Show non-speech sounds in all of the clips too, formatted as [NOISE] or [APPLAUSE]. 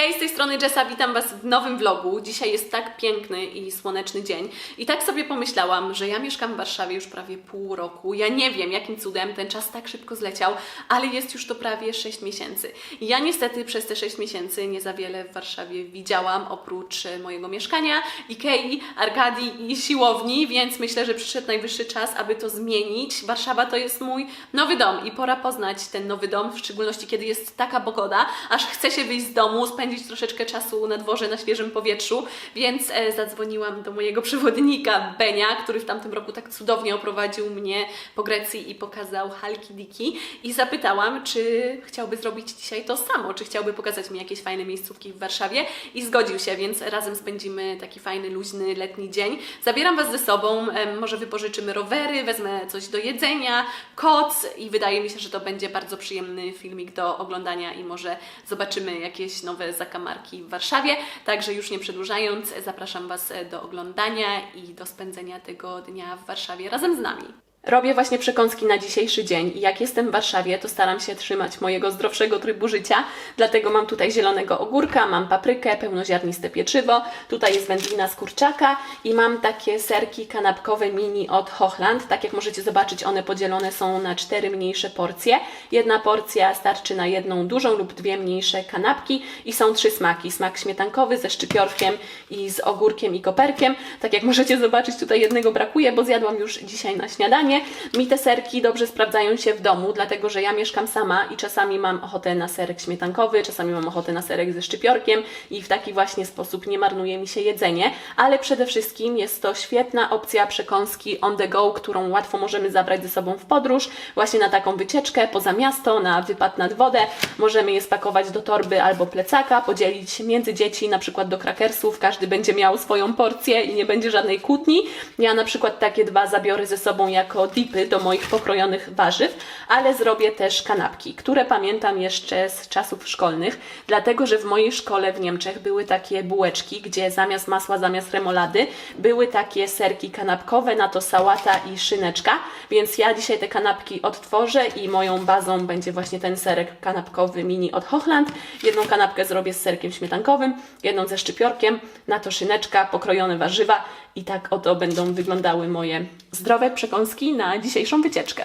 Hej, z tej strony Jessa, witam Was w nowym vlogu. Dzisiaj jest tak piękny i słoneczny dzień. I tak sobie pomyślałam, że ja mieszkam w Warszawie już prawie pół roku. Ja nie wiem, jakim cudem ten czas tak szybko zleciał, ale jest już to prawie 6 miesięcy. Ja niestety przez te 6 miesięcy nie za wiele w Warszawie widziałam, oprócz e, mojego mieszkania, Ikei, Arkadii i siłowni, więc myślę, że przyszedł najwyższy czas, aby to zmienić. Warszawa to jest mój nowy dom i pora poznać ten nowy dom, w szczególności kiedy jest taka pogoda, aż chce się wyjść z domu, spędzić troszeczkę czasu na dworze, na świeżym powietrzu, więc e, zadzwoniłam do mojego przewodnika Benia, który w tamtym roku tak cudownie oprowadził mnie po Grecji i pokazał Halki Diki i zapytałam, czy chciałby zrobić dzisiaj to samo, czy chciałby pokazać mi jakieś fajne miejscówki w Warszawie i zgodził się, więc razem spędzimy taki fajny, luźny, letni dzień. Zabieram Was ze sobą, em, może wypożyczymy rowery, wezmę coś do jedzenia, koc i wydaje mi się, że to będzie bardzo przyjemny filmik do oglądania i może zobaczymy jakieś nowe zakamarki w Warszawie. Także już nie przedłużając, zapraszam Was do oglądania i do spędzenia tego dnia w Warszawie razem z nami. Robię właśnie przekąski na dzisiejszy dzień i jak jestem w Warszawie, to staram się trzymać mojego zdrowszego trybu życia, dlatego mam tutaj zielonego ogórka, mam paprykę, pełnoziarniste pieczywo, tutaj jest wędlina z kurczaka i mam takie serki kanapkowe mini od Hochland. Tak jak możecie zobaczyć, one podzielone są na cztery mniejsze porcje. Jedna porcja starczy na jedną dużą lub dwie mniejsze kanapki i są trzy smaki. Smak śmietankowy ze szczypiorkiem i z ogórkiem i koperkiem. Tak jak możecie zobaczyć, tutaj jednego brakuje, bo zjadłam już dzisiaj na śniadanie. Mi te serki dobrze sprawdzają się w domu, dlatego że ja mieszkam sama i czasami mam ochotę na serek śmietankowy, czasami mam ochotę na serek ze szczypiorkiem i w taki właśnie sposób nie marnuje mi się jedzenie, ale przede wszystkim jest to świetna opcja przekąski on the go, którą łatwo możemy zabrać ze sobą w podróż, właśnie na taką wycieczkę poza miasto, na wypad nad wodę. Możemy je spakować do torby albo plecaka, podzielić między dzieci, na przykład do krakersów, każdy będzie miał swoją porcję i nie będzie żadnej kłótni. Ja na przykład takie dwa zabiorę ze sobą jako dipy do moich pokrojonych warzyw, ale zrobię też kanapki, które pamiętam jeszcze z czasów szkolnych, dlatego że w mojej szkole w Niemczech były takie bułeczki, gdzie zamiast masła, zamiast remolady były takie serki kanapkowe, na to sałata i szyneczka, więc ja dzisiaj te kanapki odtworzę i moją bazą będzie właśnie ten serek kanapkowy mini od Hochland. Jedną kanapkę zrobię z serkiem śmietankowym, jedną ze szczypiorkiem, na to szyneczka, pokrojone warzywa i tak oto będą wyglądały moje zdrowe przekąski na dzisiejszą wycieczkę.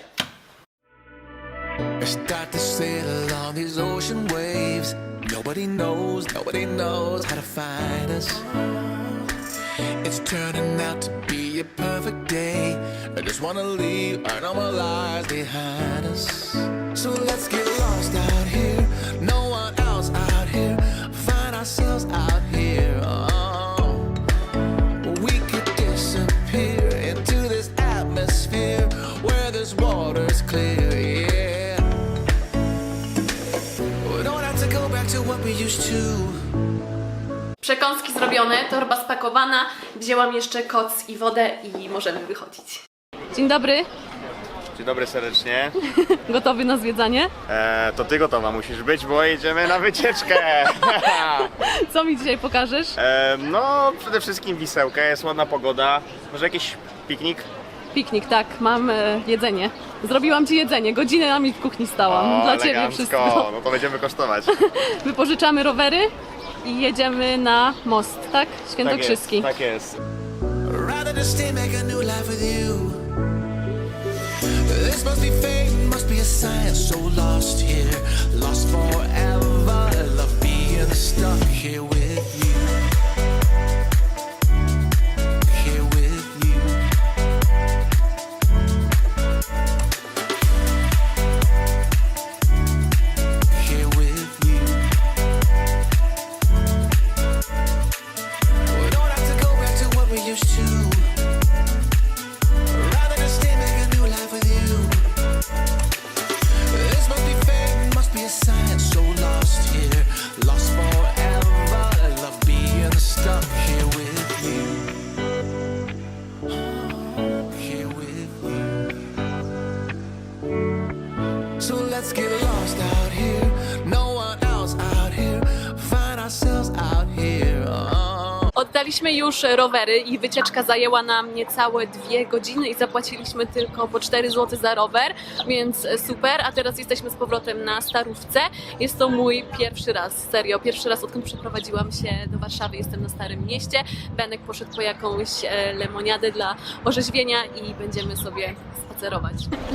It's turning out to be a perfect day. I just wanna leave our normal lives behind us. So let's get lost out here. Przekąski zrobione, torba spakowana, wzięłam jeszcze koc i wodę i możemy wychodzić. Dzień dobry, Dzień dobry serdecznie. [LAUGHS] gotowy na zwiedzanie? E, to ty gotowa musisz być, bo jedziemy na wycieczkę. [LAUGHS] Co mi dzisiaj pokażesz? e, no, przede wszystkim wisełkę, jest ładna pogoda. Może jakiś piknik? Piknik, tak, mam e, jedzenie. Zrobiłam Ci jedzenie, godzinę nami w kuchni stałam. Dla Ciebie elegancko. wszystko. No to będziemy kosztować. [LAUGHS] Wypożyczamy rowery i jedziemy na most, tak? Tak jest, Świętokrzyski. tak jest. Rather than stay, make a new life with you. This must be fate, must be a sign. So lost here, lost forever. Love being stuck here with you. Oddaliśmy już rowery i wycieczka zajęła nam niecałe dwie godziny i zapłaciliśmy tylko po 4 zł za rower, więc super. A teraz jesteśmy z powrotem na Starówce. Jest to mój pierwszy raz, serio, pierwszy raz odkąd przeprowadziłam się do Warszawy. Jestem na Starym Mieście. Benek poszedł po jakąś e, lemoniadę dla orzeźwienia i będziemy sobie spacerować.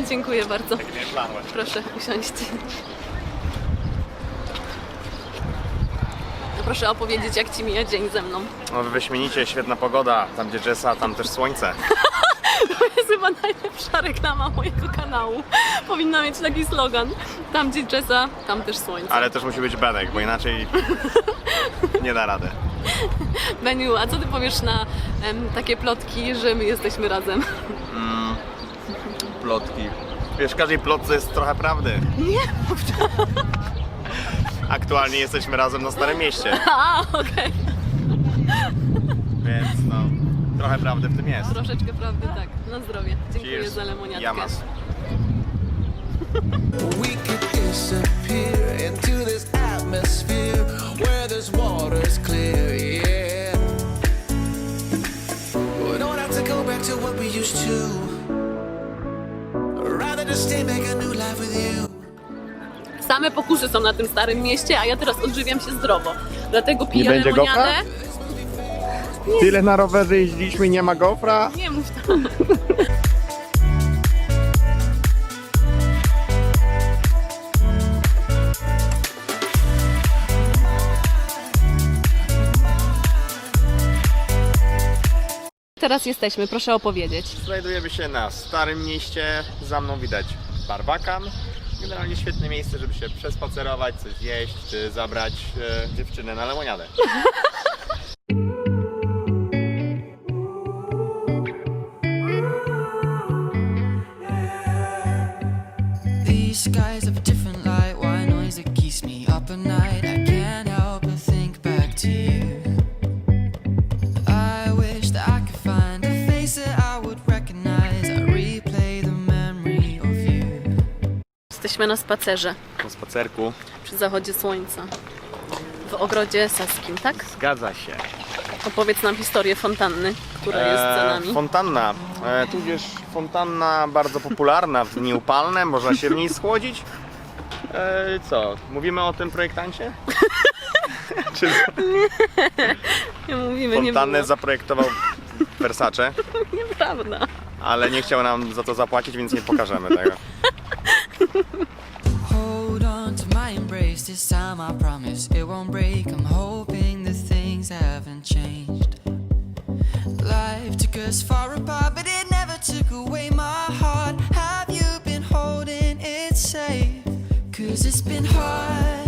Dziękuję bardzo. Tak. Proszę usiąść. Proszę opowiedzieć, jak Ci mija dzień ze mną. No wyśmienicie, świetna pogoda, tam gdzie Jessa, tam też słońce. [LAUGHS] To jest chyba najlepsza reklama mojego kanału. Powinna mieć taki slogan. Tam gdzie Jessa, tam też słońce. Ale też musi być Benek, bo inaczej [LAUGHS] nie da rady. Beniu, a co Ty powiesz na em, takie plotki, że my jesteśmy razem? Plotki. Wiesz, w każdej plotce jest trochę prawdy. Nie mów [LAUGHS] tak. Aktualnie jesteśmy razem na Starym Mieście, [LAUGHS] A, okej. więc no, trochę prawdy w tym jest. Troszeczkę prawdy, tak. Na zdrowie. Dziękuję Cheers. za lemoniadkę. Jamas. [LAUGHS] We could disappear into this atmosphere where this water's clear, yeah. We don't have to go back to what we used to. Rather just stay, make a new life with you. Same pokusy są na tym starym mieście, a ja teraz odżywiam się zdrowo. Dlatego piję będzie lemoniadę. gofra? Tyle na rowerze jeździliśmy nie ma gofra? Nie mów tak. Teraz jesteśmy, proszę opowiedzieć. Znajdujemy się na Starym Mieście, za mną widać barbakan. Generalnie świetne miejsce, żeby się przespacerować, coś zjeść, czy zabrać e, dziewczynę na lemoniadę. These skies have a different light. Why noise that keeps me up at night? Na spacerze Po spacerku przy zachodzie słońca w ogrodzie saskim, tak? zgadza się. Opowiedz nam historię fontanny, która jest za nami. E, fontanna. E, tudzież fontanna bardzo popularna w dni upalne, można się w niej schłodzić. E, co, mówimy o tym projektancie? [LAUGHS] Czy Nie mówimy, nie fontannę było. zaprojektował Versace, [LAUGHS] Nieprawda. ale nie chciał nam za to zapłacić, więc nie pokażemy tego. [LAUGHS] Hold on to my embrace. This time I promise it won't break. I'm hoping that things haven't changed. Life took us far apart, but it never took away my heart. Have you been holding it safe? Cause it's been hard.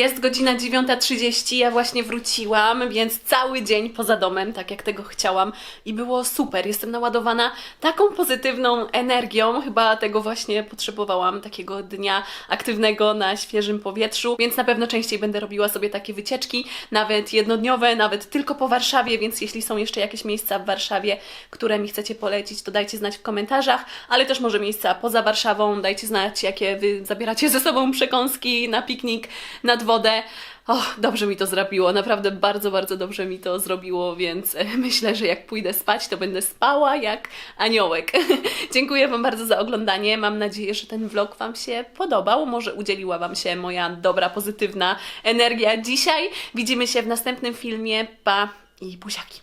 Jest godzina 9.30, ja właśnie wróciłam, więc cały dzień poza domem, tak jak tego chciałam i było super. Jestem naładowana taką pozytywną energią, chyba tego właśnie potrzebowałam, takiego dnia aktywnego na świeżym powietrzu, więc na pewno częściej będę robiła sobie takie wycieczki, nawet jednodniowe, nawet tylko po Warszawie, więc jeśli są jeszcze jakieś miejsca w Warszawie, które mi chcecie polecić, to dajcie znać w komentarzach, ale też może miejsca poza Warszawą, dajcie znać, jakie Wy zabieracie ze sobą przekąski na piknik, nad wodę. Dobrze mi to zrobiło, naprawdę bardzo, bardzo dobrze mi to zrobiło, więc e, myślę, że jak pójdę spać, to będę spała jak aniołek. [LAUGHS] Dziękuję Wam bardzo za oglądanie. Mam nadzieję, że ten vlog Wam się podobał. Może udzieliła Wam się moja dobra, pozytywna energia dzisiaj. Widzimy się w następnym filmie. Pa i buziaki.